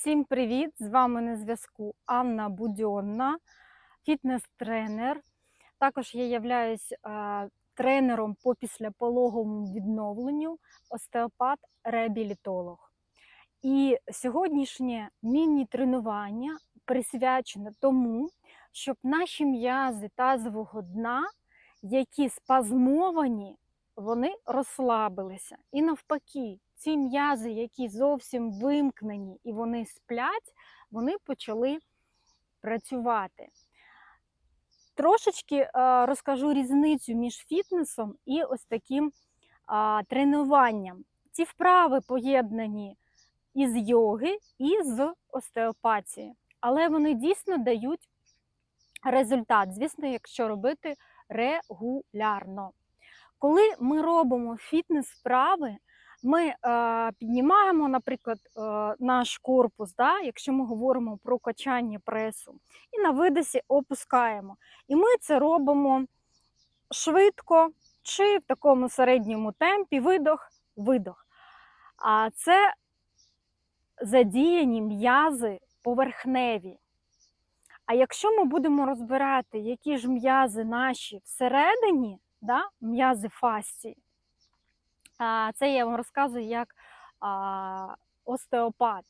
Всім привіт! З вами на зв'язку Анна Будьонна, фітнес-тренер. Також я являюсь е, тренером по післяпологовому відновленню, остеопат-реабілітолог. І сьогоднішнє міні-тренування присвячене тому, щоб наші м'язи тазового дна, які спазмовані, вони розслабилися. І навпаки, ці м'язи, які зовсім вимкнені і вони сплять, вони почали працювати. Трошечки е, розкажу різницю між фітнесом і ось таким тренуванням. Ці вправи поєднані із йоги, і з остеопатії, але вони дійсно дають результат, звісно, якщо робити регулярно. Коли ми робимо фітнес-вправи, ми е, піднімаємо, наприклад, е, наш корпус, да, якщо ми говоримо про качання пресу, і на видосі опускаємо. І ми це робимо швидко чи в такому середньому темпі, видох, видох. А це задіяні м'язи поверхневі. А якщо ми будемо розбирати, які ж м'язи наші всередині, да, м'язи фасції, це я вам розказую як остеопат,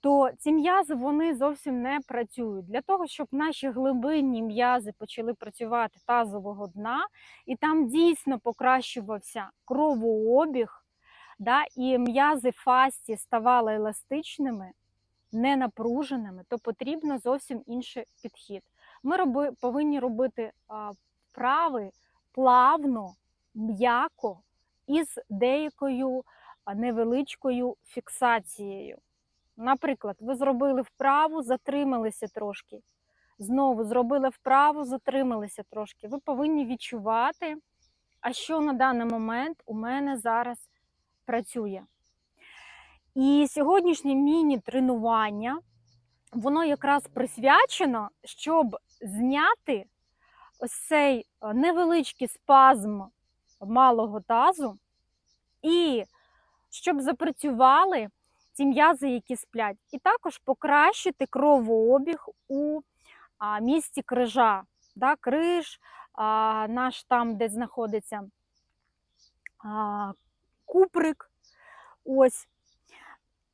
то ці м'язи вони зовсім не працюють. Для того, щоб наші глибинні м'язи почали працювати тазового дна, і там дійсно покращувався кровообіг, да, і м'язи фасті ставали еластичними, ненапруженими, то потрібно зовсім інший підхід. Ми роби, повинні робити вправи плавно, м'яко із деякою невеличкою фіксацією. Наприклад, ви зробили вправу, затрималися трошки. Знову зробили вправу, затрималися трошки. Ви повинні відчувати, а що на даний момент у мене зараз працює. І сьогоднішнє міні-тренування, воно якраз присвячено, щоб зняти ось цей невеличкий спазм малого тазу, і щоб запрацювали ці м'язи, які сплять, і також покращити кровообіг у а, місці крижа. Да, Криж, а, наш там, де знаходиться а, куприк. Ось.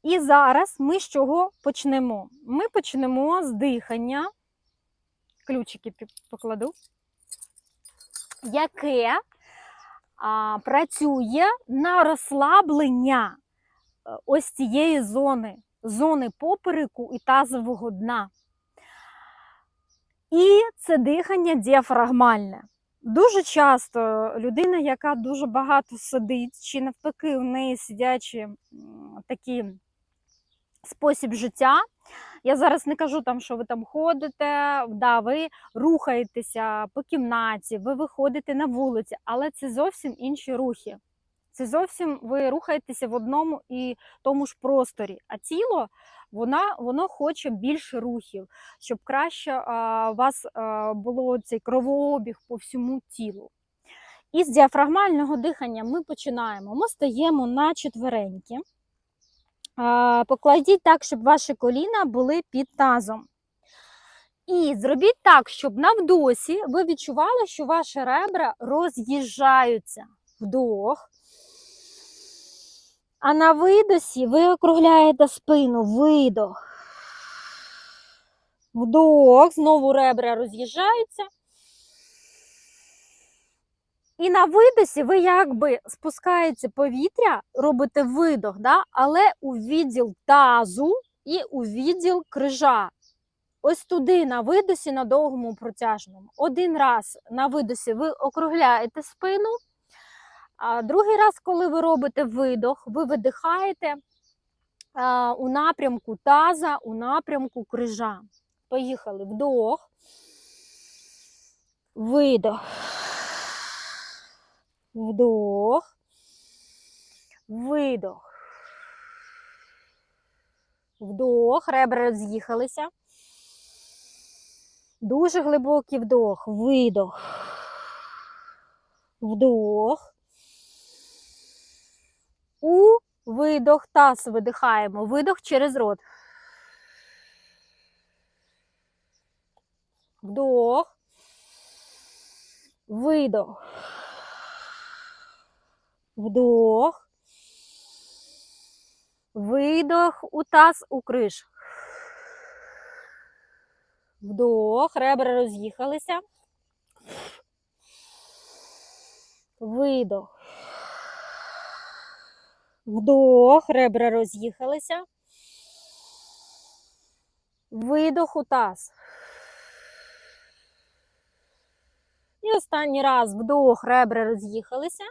І зараз ми з чого почнемо? Ми почнемо з дихання. Ключики покладу, яке працює на розслаблення е, ось цієї зони, зони попереку і тазового дна. І це дихання діафрагмальне. Дуже часто людина, яка дуже багато сидить, чи навпаки, у неї сидячі такі спосіб життя. Я зараз не кажу, там, що ви там ходите, да, ви рухаєтеся по кімнаті, ви виходите на вулиці, але це зовсім інші рухи. Це зовсім ви рухаєтеся в одному і тому ж просторі. А тіло вона, воно хоче більше рухів, щоб краще а, у вас а, було цей кровообіг по всьому тілу. І з діафрагмального дихання ми починаємо. Ми стаємо на четвереньки. Покладіть так, щоб ваші коліна були під тазом. І зробіть так, щоб на вдосі ви відчували, що ваші ребра роз'їжджаються. Вдох. А на видосі ви округляєте спину, видох. Вдох, знову ребра роз'їжджаються. І на видосі ви якби спускаєте повітря, робите видох, да? але у відділ тазу і у відділ крижа. Ось туди на видосі, на довгому протяжному. Один раз на видосі ви округляєте спину, а другий раз, коли ви робите видох, ви видихаєте а, у напрямку таза, у напрямку крижа. Поїхали вдох, видох. Вдох. Видох. Вдох. Ребра роз'їхалися. Дуже глибокий вдох. Видох. Вдох. У видох. Таз видихаємо. Видох через рот. Вдох. Видох. Вдох. Видох у таз у криш. Вдох. Ребра роз'їхалися. Видох. Вдох. Ребра роз'їхалися. Видох у таз. І останній раз вдох, ребра роз'їхалися.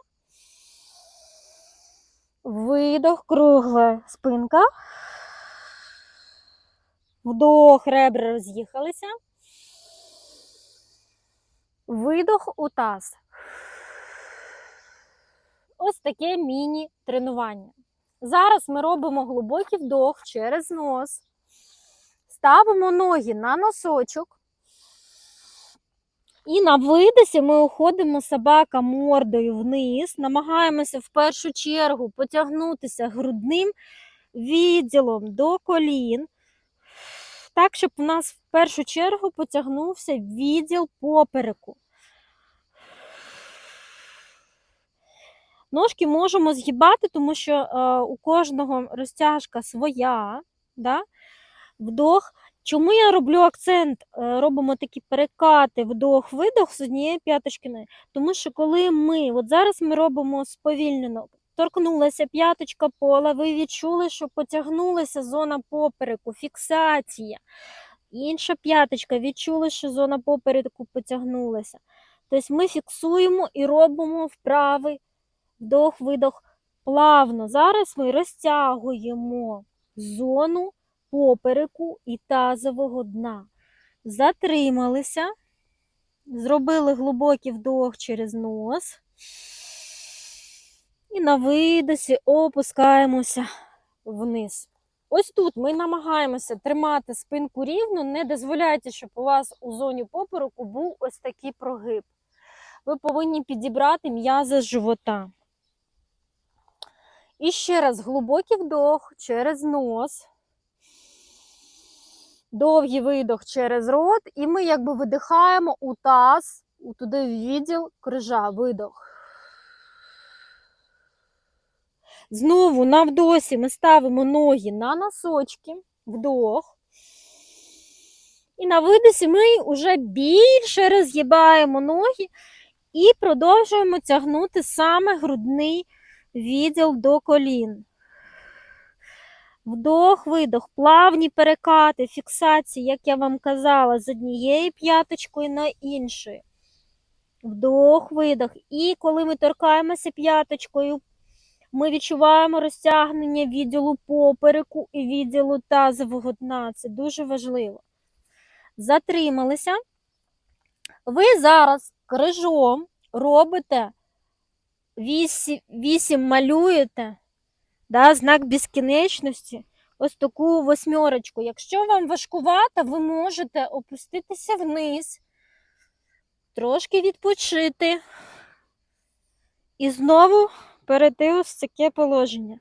Видох, кругла спинка. Вдох, ребра роз'їхалися. Видох у таз. Ось таке міні-тренування. Зараз ми робимо глибокий вдох через нос. Ставимо ноги на носочок. І на видосі ми уходимо собака мордою вниз, намагаємося в першу чергу потягнутися грудним відділом до колін, так, щоб у нас в першу чергу потягнувся відділ попереку. Ножки можемо згибати, тому що е, у кожного розтяжка своя. Да? Вдох. Чому я роблю акцент, е, робимо такі перекати, вдох, видох з однієї п'яточки. Тому що коли ми, от зараз ми робимо сповільнено, торкнулася п'яточка пола, ви відчули, що потягнулася зона попереку, фіксація. Інша п'яточка, відчули, що зона попереку потягнулася. Тобто ми фіксуємо і робимо вправи вдох, видох плавно. Зараз ми розтягуємо зону попереку і тазового дна. Затрималися, зробили глибокий вдох через нос. І на видосі опускаємося вниз. Ось тут ми намагаємося тримати спинку рівно, не дозволяйте, щоб у вас у зоні попереку був ось такий прогиб. Ви повинні підібрати м'язи живота. І ще раз глибокий вдох через нос. Довгий видох через рот, і ми якби видихаємо у таз, у туди в відділ крижа, видох. Знову на вдосі ми ставимо ноги на носочки, вдох. І на видосі ми вже більше роз'їбаємо ноги і продовжуємо тягнути саме грудний відділ до колін. Вдох, видох, плавні перекати, фіксації, як я вам казала, з однієї п'яточкою на іншої. Вдох, видох. І коли ми торкаємося п'яточкою, ми відчуваємо розтягнення відділу попереку і відділу тазового дна. Це дуже важливо. Затрималися. Ви зараз крижом робите 8, 8 малюєте да, знак безкінечності, ось таку восьмерочку. Якщо вам важкувато, ви можете опуститися вниз, трошки відпочити і знову перейти ось таке положення.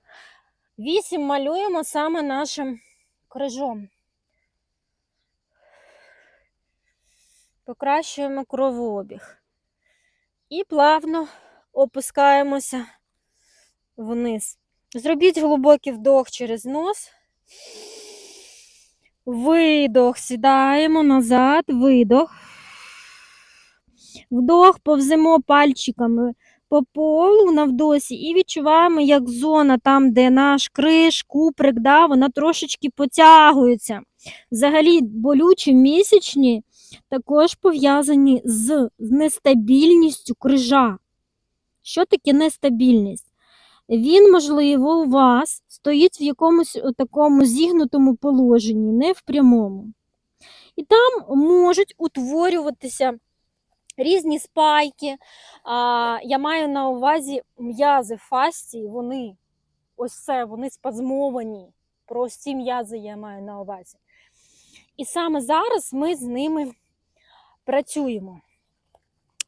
Вісім малюємо саме нашим крижом. Покращуємо кровообіг. І плавно опускаємося вниз. Зробіть глибокий вдох через нос. Видох, сідаємо назад, видох. Вдох, повземо пальчиками по полу на вдосі і відчуваємо, як зона там, де наш криш, куприк, да, вона трошечки потягується. Взагалі, болючі місячні також пов'язані з нестабільністю крижа. Що таке нестабільність? Він, можливо, у вас стоїть в якомусь такому зігнутому положенні, не в прямому. І там можуть утворюватися різні спайки. А, Я маю на увазі м'язи фасції, вони ось це, вони спазмовані. Прості м'язи я маю на увазі. І саме зараз ми з ними працюємо.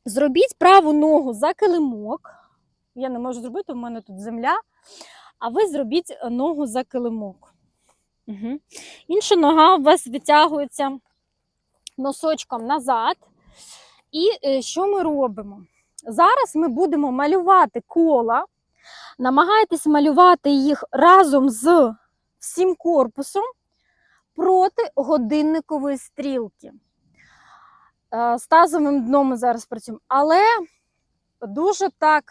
Зробіть праву ногу за килимок. Я не можу зробити, у мене тут земля. А ви зробіть ногу за килимок. Угу. Інша нога у вас витягується носочком назад. І е, що ми робимо? Зараз ми будемо малювати кола. Намагайтесь малювати їх разом з всім корпусом проти годинникової стрілки. Е, З тазовим дном ми зараз працюємо. Але дуже так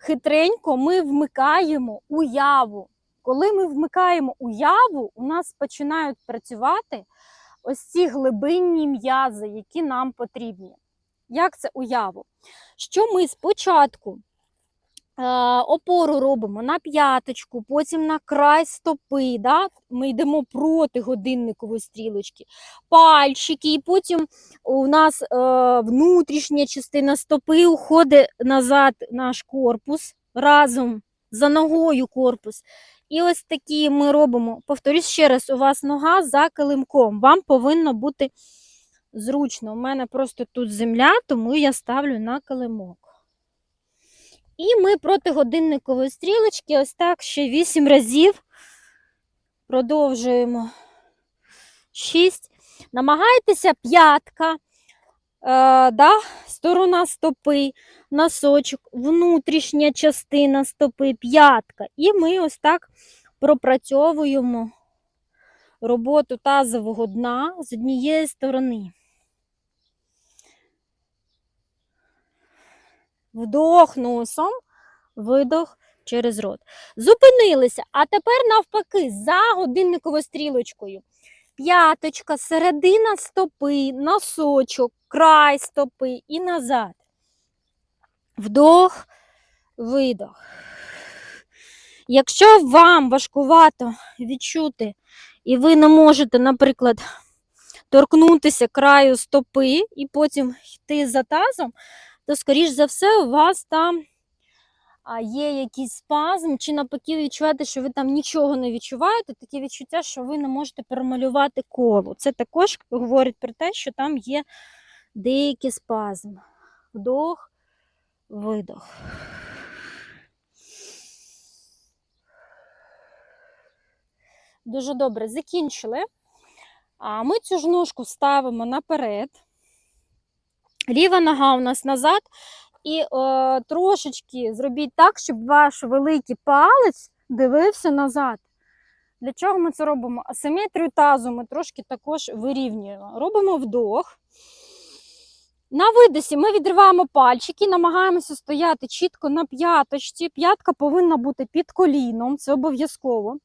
хитренько ми вмикаємо уяву. Коли ми вмикаємо уяву, у нас починають працювати ось ці глибинні м'язи, які нам потрібні. Як це уяву? Що ми спочатку опору робимо на п'яточку, потім на край стопи. Да? Ми йдемо проти годинникової стрілочки, пальчики, і потім у нас е, внутрішня частина стопи уходить назад наш корпус разом за ногою корпус. І ось такі ми робимо. Повторюсь ще раз, у вас нога за килимком. Вам повинно бути зручно. У мене просто тут земля, тому я ставлю на килимок. І ми проти годинникової стрілочки ось так ще 8 разів продовжуємо. 6. Намагайтеся п'ятка, е, да, сторона стопи, носочок, внутрішня частина стопи, п'ятка. І ми ось так пропрацьовуємо роботу тазового дна з однієї сторони. Вдох носом, видох через рот. Зупинилися, а тепер навпаки, за годинниковою стрілочкою. П'яточка, середина стопи, носочок, край стопи і назад. Вдох, видох. Якщо вам важкувато відчути, і ви не можете, наприклад, торкнутися краю стопи і потім йти за тазом, то, скоріш за все, у вас там є якийсь спазм, чи навпаки відчуваєте, що ви там нічого не відчуваєте, таке відчуття, що ви не можете перемалювати коло. Це також говорить про те, що там є деякий спазм. Вдох, видох. Дуже добре, закінчили. А ми цю ж ножку ставимо наперед. Ліва нога у нас назад. І о, трошечки зробіть так, щоб ваш великий палець дивився назад. Для чого ми це робимо? Асиметрію тазу ми трошки також вирівнюємо. Робимо вдох. На видосі ми відриваємо пальчики, намагаємося стояти чітко на п'яточці. П'ятка повинна бути під коліном, це обов'язково.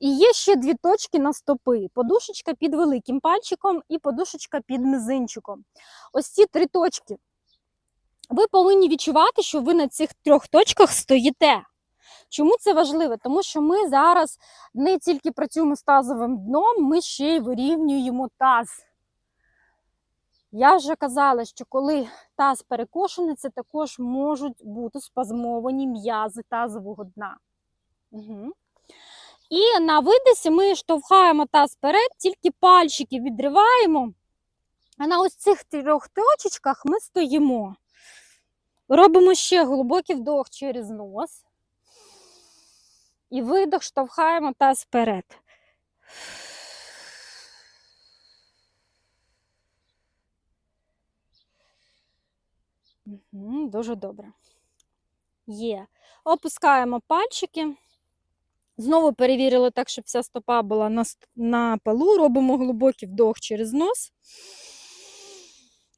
І є ще дві точки на стопи: подушечка під великим пальчиком і подушечка під мизинчиком. Ось ці три точки. Ви повинні відчувати, що ви на цих трьох точках стоїте. Чому це важливо? Тому що ми зараз не тільки працюємо з тазовим дном, ми ще й вирівнюємо таз. Я вже казала, що коли таз перекошений, це також можуть бути спазмовані м'язи тазового дна. Угу. І на видисі ми штовхаємо таз вперед, тільки пальчики відриваємо, а на ось цих трьох точечках ми стоїмо. Робимо ще глибокий вдох через нос. І видох штовхаємо таз вперед. Дуже добре. Є. Опускаємо пальчики. Знову перевірили так, щоб вся стопа була на, на полу. Робимо глибокий вдох через нос.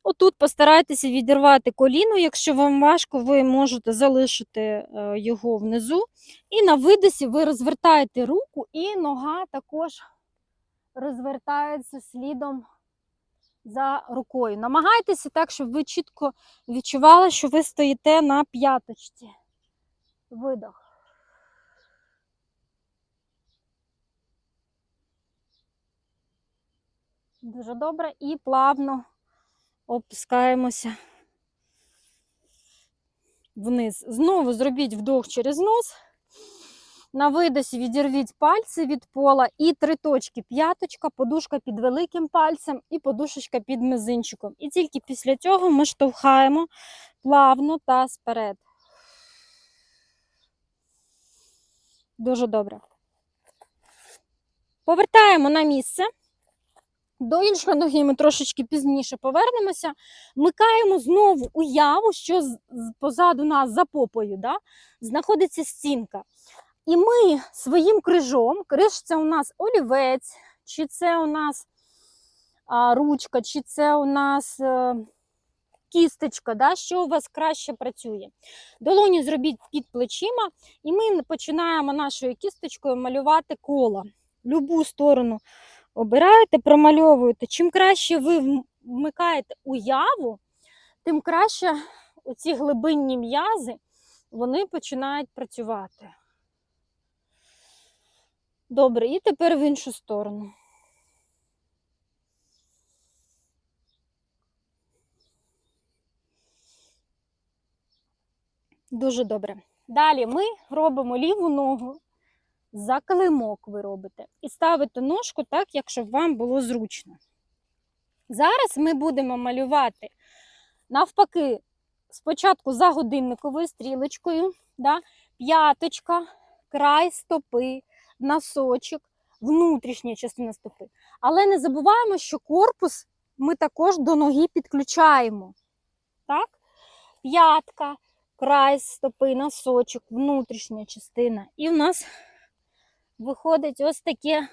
Отут постарайтеся відірвати коліно. Якщо вам важко, ви можете залишити його внизу. І на видосі ви розвертаєте руку, і нога також розвертається слідом за рукою. Намагайтеся так, щоб ви чітко відчували, що ви стоїте на п'яточці. Видох. Дуже добре і плавно опускаємося вниз. Знову зробіть вдох через нос. На видосі відірвіть пальці від пола і три точки: п'яточка, подушка під великим пальцем і подушечка під мизинчиком. І тільки після цього ми штовхаємо плавно та сперед. Дуже добре. Повертаємо на місце. До іншої ноги ми трошечки пізніше повернемося. Микаємо знову уяву, що позаду нас за попою да, знаходиться стінка. І ми своїм крижом, криж це у нас олівець, чи це у нас а, ручка, чи це у нас е, кісточка, да, що у вас краще працює. Долоні зробіть під плечима, і ми починаємо нашою кісточкою малювати коло. Любу сторону обираєте, промальовуєте. Чим краще ви вмикаєте уяву, тим краще оці глибинні м'язи вони починають працювати. Добре, і тепер в іншу сторону. Дуже добре. Далі ми робимо ліву ногу за килимок ви робите. І ставите ножку так, як щоб вам було зручно. Зараз ми будемо малювати навпаки, спочатку за годинниковою стрілочкою, да, п'яточка, край стопи, носочок, внутрішня частина стопи. Але не забуваємо, що корпус ми також до ноги підключаємо. Так? П'ятка, край стопи, носочок, внутрішня частина. І в нас виходить ось таке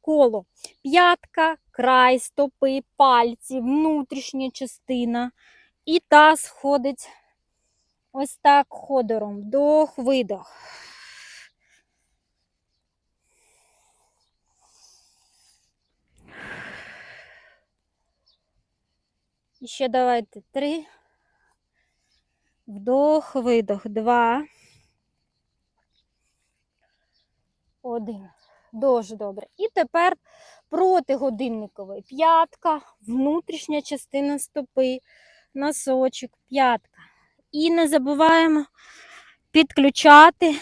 коло. П'ятка, край стопи, пальці, внутрішня частина. І таз ходить ось так ходором. Вдох, видох. І ще давайте три. Вдох, видох. Два. Один. Дуже добре. І тепер проти годинникової. П'ятка, внутрішня частина стопи, носочок, п'ятка. І не забуваємо підключати.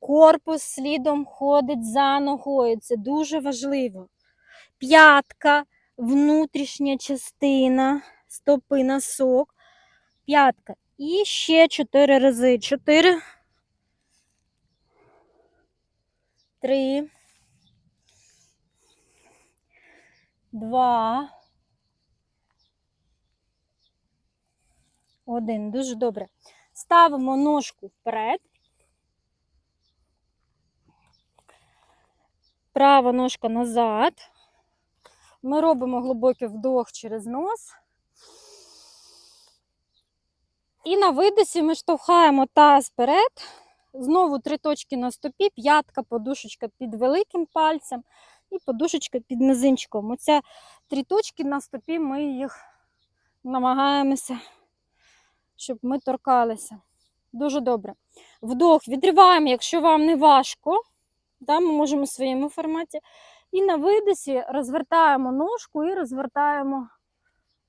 Корпус слідом ходить за ногою. Це дуже важливо. П'ятка, внутрішня частина, стопи, носок, п'ятка. І ще чотири рази. Чотири. Три. Два. Один. Дуже добре. Ставимо ножку вперед. Права ножка назад. Ми робимо глибокий вдох через нос. І на видосі ми штовхаємо таз вперед. Знову три точки на стопі, п'ятка, подушечка під великим пальцем і подушечка під мизинчиком. Оце три точки на стопі, ми їх намагаємося, щоб ми торкалися. Дуже добре. Вдох відриваємо, якщо вам не важко. Да, ми можемо в своєму форматі. І на видосі розвертаємо ножку і розвертаємо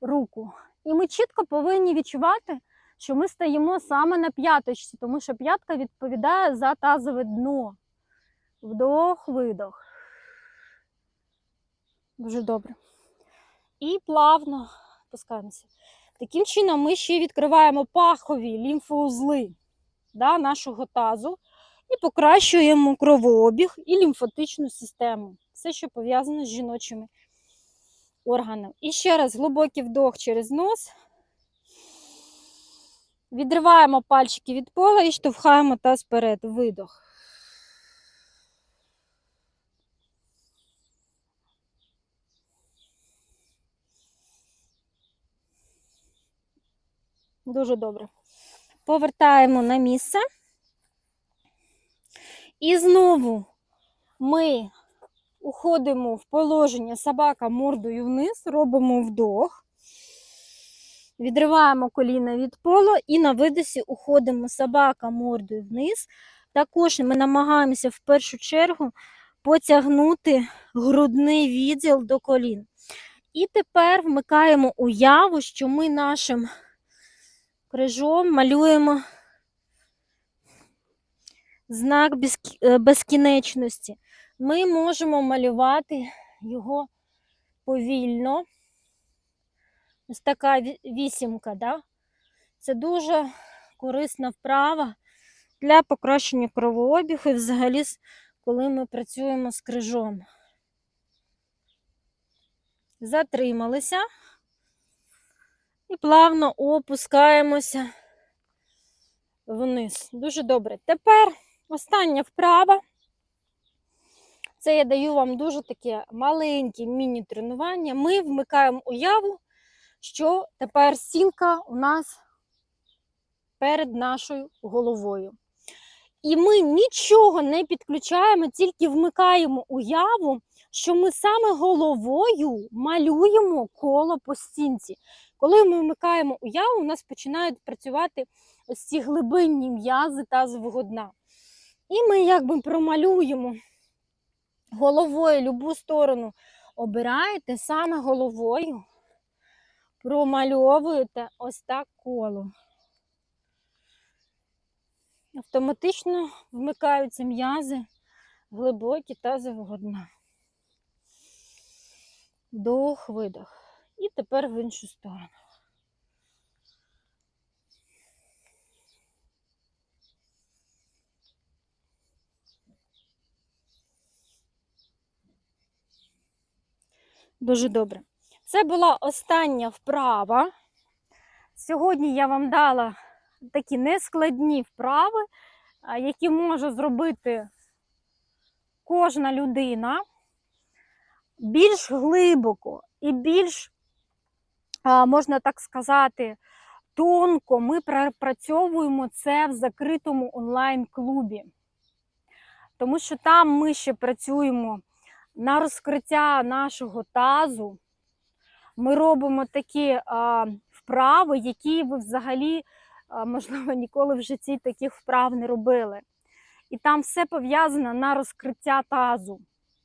руку. І ми чітко повинні відчувати, що ми стоїмо саме на п'яточці, тому що п'ятка відповідає за тазове дно. Вдох, видох. Дуже добре. І плавно пускаємося. Таким чином, ми ще відкриваємо пахові лімфоузли да, нашого тазу і покращуємо кровообіг і лімфатичну систему. Все, що пов'язане з жіночими органами. І ще раз глибокий вдох через нос. Відриваємо пальчики від пола і штовхаємо таз вперед. Видох. Дуже добре. Повертаємо на місце. І знову ми уходимо в положення собака мордою вниз, робимо вдох. Відриваємо коліна від полу і на видосі уходимо собака мордою вниз. Також ми намагаємося в першу чергу потягнути грудний відділ до колін. І тепер вмикаємо уяву, що ми нашим крижом малюємо знак е, безкінечності. Ми можемо малювати його повільно. Ось така вісімка, да? Це дуже корисна вправа для покращення кровообігу і взагалі, коли ми працюємо з крижом. затрималися і плавно опускаємося вниз. Дуже добре. Тепер остання вправа. Це я даю вам дуже таке маленьке міні-тренування. Ми вмикаємо уяву, що тепер стінка у нас перед нашою головою. І ми нічого не підключаємо, тільки вмикаємо уяву, що ми саме головою малюємо коло по стінці. Коли ми вмикаємо уяву, у нас починають працювати ось ці глибинні м'язи тазового дна. І ми якби промалюємо головою любу сторону. Обираєте саме головою, промальовуєте ось так коло. Автоматично вмикаються м'язи глибокі тазового дна. Вдох, видох. І тепер в іншу сторону. Дуже добре. Це була остання вправа. Сьогодні я вам дала такі нескладні вправи, які може зробити кожна людина більш глибоко і більш, можна так сказати, тонко ми пропрацьовуємо це в закритому онлайн-клубі. Тому що там ми ще працюємо на розкриття нашого тазу. Ми робимо такі а, вправи, які ви взагалі, а, можливо, ніколи в житті таких вправ не робили. І там все пов'язано на розкриття тазу,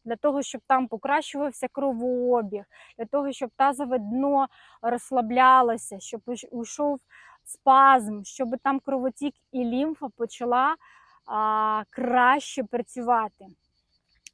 для того, щоб там покращувався кровообіг, для того, щоб тазове дно розслаблялося, щоб уйшов спазм, щоб там кровотік і лімфа почала а, краще працювати.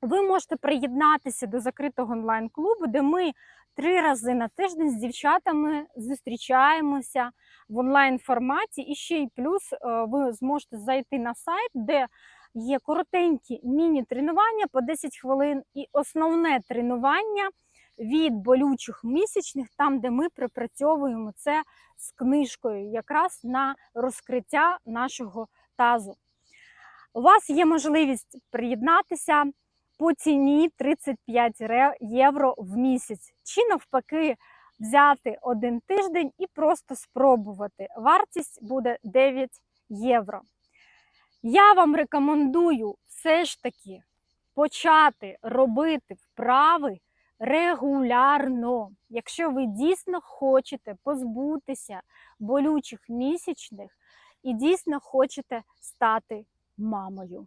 Ви можете приєднатися до закритого онлайн-клубу, де ми три рази на тиждень з дівчатами зустрічаємося в онлайн-форматі. І ще й плюс е, ви зможете зайти на сайт, де є коротенькі міні-тренування по 10 хвилин, і основне тренування від болючих місячних, там, де ми пропрацьовуємо це з книжкою, якраз на розкриття нашого тазу. У вас є можливість приєднатися по ціні 35 євро в місяць. Чи навпаки взяти один тиждень і просто спробувати. Вартість буде 9 євро. Я вам рекомендую все ж таки почати робити вправи регулярно. Якщо ви дійсно хочете позбутися болючих місячних і дійсно хочете стати мамою.